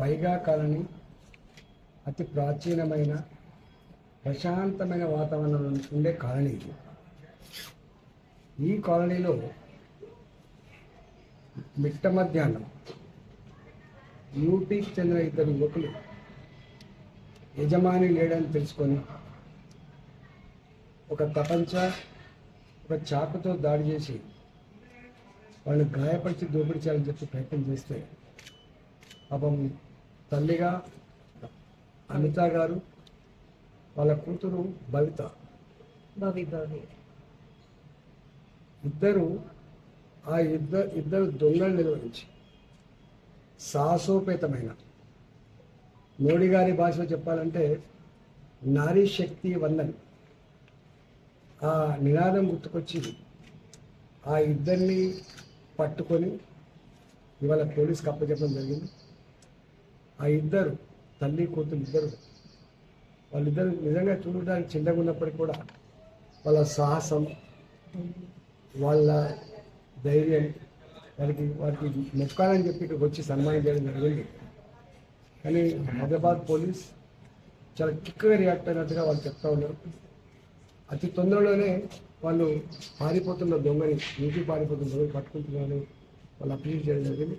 పైగా కాలనీ అతి ప్రాచీనమైన ప్రశాంతమైన వాతావరణం ఉండే కాలనీ ఇది. ఈ కాలనీలో మిట్ట మధ్యాహ్నం యూపీకి చెందిన ఇద్దరు యువకులు యజమాని లేడని తెలుసుకొని ఒక తపంచ ఒక చాకుతో దాడి చేసి వాళ్ళు గాయపరిచి దోపిడీ చేయాలని చెప్పి ప్రయత్నం చేస్తే పాపం తల్లిగా అనిత గారు వాళ్ళ కూతురు భవిత. భవి భవి ఇద్దరు ఆ ఇద్దరు ఇద్దరు దొంగలు నిర్వహించి సాహసోపేతమైన. మోడీ గారి భాషలో చెప్పాలంటే నారీ శక్తి వందన్. ఆ నినాదం గుర్తుకొచ్చి ఆ ఇద్దరిని పట్టుకొని ఇవాళ పోలీస్కి అప్పచెప్పడం జరిగింది. ఆ ఇద్దరు తల్లి కూతురు ఇద్దరు. వాళ్ళిద్దరు నిజంగా చూడడానికి చిన్నగా ఉన్నప్పటికీ కూడా వాళ్ళ సాహసం వాళ్ళ ధైర్యం వారికి వారికి మెచ్చుకోవాలని చెప్పి ఇక్కడికి వచ్చి సన్మానం చేయడం జరిగింది. కానీ హైదరాబాద్ పోలీస్ చాలా కిక్గా రియాక్ట్ అయినట్టుగా వాళ్ళు చెప్తా ఉన్నారు. అతి తొందరలోనే వాళ్ళు పారిపోతున్న దొంగని యూపీ పారిపోతున్న దొంగని పట్టుకుంటున్నారని వాళ్ళు అప్రిషియేట్ చేయడం జరిగింది.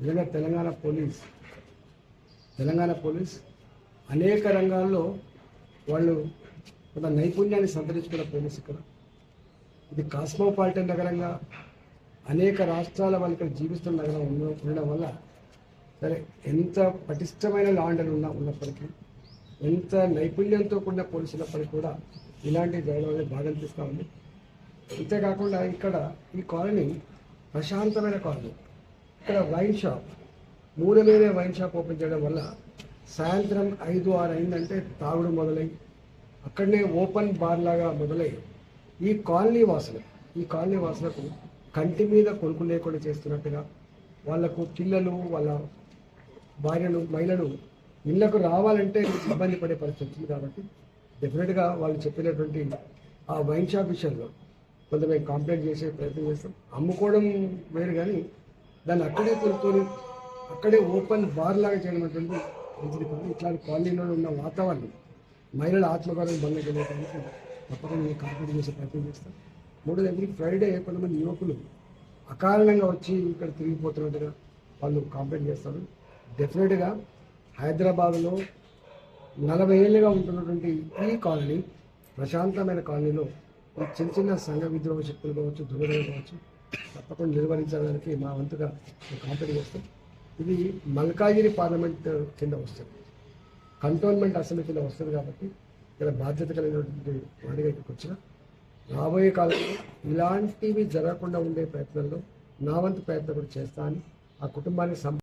నిజంగా తెలంగాణ పోలీస్ తెలంగాణ పోలీస్ అనేక రంగాల్లో వాళ్ళు కొంత నైపుణ్యాన్ని సంతరించుకున్న పోలీస్ ఇక్కడ. ఇది కాస్మోపాలిటన్ నగరంగా అనేక రాష్ట్రాల వాళ్ళు ఇక్కడ జీవిస్తున్న నగరం ఉండడం వల్ల సరే ఎంత పటిష్టమైన లాండర్ ఉన్న ఉన్నప్పటికీ ఎంత నైపుణ్యంతో కూడిన పోలీసు ఉన్నప్పటికీ కూడా ఇలాంటి జరగడం అనేది బాగా అనిపిస్తూ ఉంది. అంతేకాకుండా ఇక్కడ ఈ కాలనీ ప్రశాంతమైన కాలనీ. ఇక్కడ వైన్ షాప్ మూల మీదే వైన్ షాప్ ఓపెన్ చేయడం వల్ల సాయంత్రం ఐదు ఆరు అయిందంటే తాగుడు మొదలై అక్కడనే ఓపెన్ బార్ లాగా మొదలై ఈ కాలనీ వాసులు ఈ కాలనీ వాసులకు కంటి మీద కొనుక్కు లేకుండా చేస్తున్నట్టుగా వాళ్ళకు పిల్లలు వాళ్ళ భార్యలు మహిళలు ఇళ్ళకు రావాలంటే ఇబ్బంది పడే పరిస్థితి కాబట్టి డెఫినెట్గా వాళ్ళు చెప్పినటువంటి ఆ వైన్ షాప్ విషయంలో కొంత మేము కంప్లైంట్ చేసే ప్రయత్నం చేస్తాం. అమ్ముకోవడం వేరు కానీ దాన్ని అక్కడే కొనుక్కొని అక్కడే ఓపెన్ బార్ లాగా చేయడం అటువంటి మంచిది కాదు ఇట్లాంటి కాలనీలో ఉన్న వాతావరణం. మహిళల ఆత్మగౌరవం బలం చేయడానికి తప్పకుండా నేను కంప్లైంట్ చేసే ప్రయత్నం చేస్తాను మూడోది ఎవ్రీ ఫ్రైడే కొంతమంది యువకులు అకారణంగా వచ్చి ఇక్కడ తిరిగిపోతున్నట్టుగా వాళ్ళు కంప్లైంట్ చేస్తారు. డెఫినెట్గా హైదరాబాద్లో నలభై ఏళ్ళుగా ఉంటున్నటువంటి ఈ కాలనీ ప్రశాంతమైన కాలనీలో ఈ చిన్న చిన్న సంఘ విద్రోహ శక్తులు కావచ్చు దుర్గలు కావచ్చు తప్పకుండా నిర్వహించడానికి మా వంతుగా కాంపిటీ చేస్తాం. ఇది మల్కాజిరి పార్లమెంట్ కింద వస్తుంది. కంటోన్మెంట్ అసెంబ్లీ కింద వస్తుంది కాబట్టి ఇక్కడ బాధ్యత కలిగినటువంటి వాడిగా ఇక్కడికి వచ్చిన రాబోయే కాలంలో ఇలాంటివి జరగకుండా ఉండే ప్రయత్నంలో నా వంతు ప్రయత్నం కూడా చేస్తా అని ఆ కుటుంబానికి సం